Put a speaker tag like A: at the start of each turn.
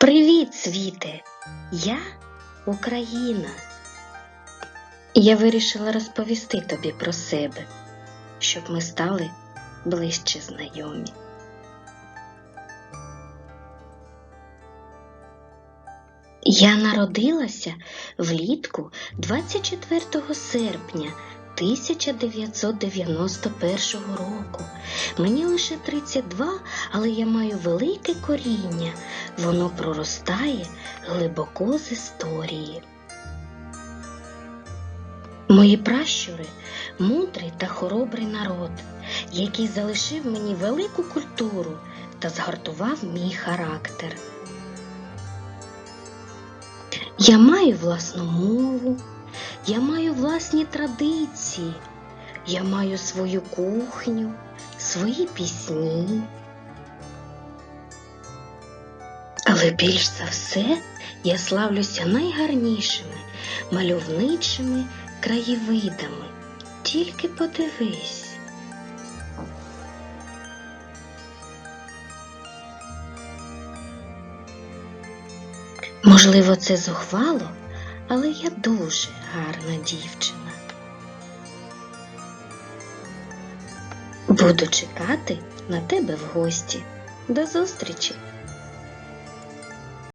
A: Привіт, світе! Я Україна. Я вирішила розповісти тобі про себе, щоб ми стали ближче знайомі. Я народилася влітку 24 серпня 1991 року. Мені лише 32, але я маю велике коріння. Воно проростає глибоко з історії. Мої пращури мудрий та хоробрий народ, який залишив мені велику культуру та згартував мій характер. Я маю власну мову, я маю власні традиції, я маю свою кухню, свої пісні. Але більш за все я славлюся найгарнішими, мальовничими краєвидами. Тільки подивись. Можливо, це зухвало, але я дуже гарна дівчина. Буду чекати на тебе в гості. До зустрічі!